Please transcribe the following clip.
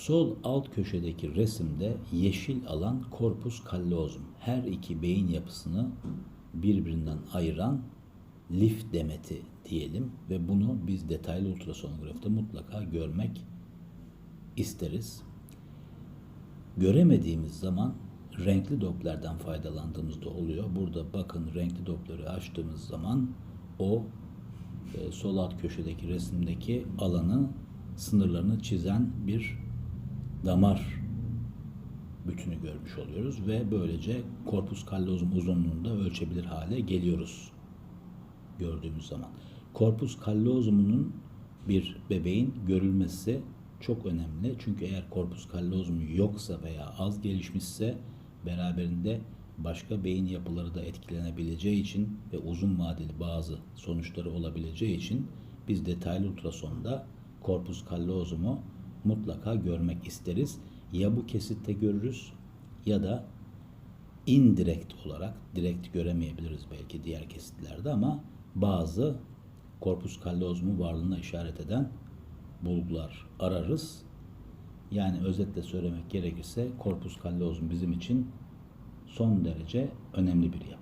Sol alt köşedeki resimde yeşil alan korpus callosum. Her iki beyin yapısını birbirinden ayıran lif demeti diyelim ve bunu biz detaylı ultrasonografta mutlaka görmek isteriz. Göremediğimiz zaman renkli Doppler'den faydalandığımızda oluyor. Burada bakın renkli Doppler'i açtığımız zaman o e, sol alt köşedeki resimdeki alanı sınırlarını çizen bir damar bütünü görmüş oluyoruz ve böylece korpus callosum uzunluğunu da ölçebilir hale geliyoruz gördüğümüz zaman. Korpus callosum'un bir bebeğin görülmesi çok önemli. Çünkü eğer korpus callosum yoksa veya az gelişmişse beraberinde başka beyin yapıları da etkilenebileceği için ve uzun vadeli bazı sonuçları olabileceği için biz detaylı ultrasonda korpus callosum'u mutlaka görmek isteriz. Ya bu kesitte görürüz ya da indirekt olarak direkt göremeyebiliriz belki diğer kesitlerde ama bazı korpus callosum'un varlığına işaret eden bulgular ararız. Yani özetle söylemek gerekirse korpus callosum bizim için son derece önemli bir yapı.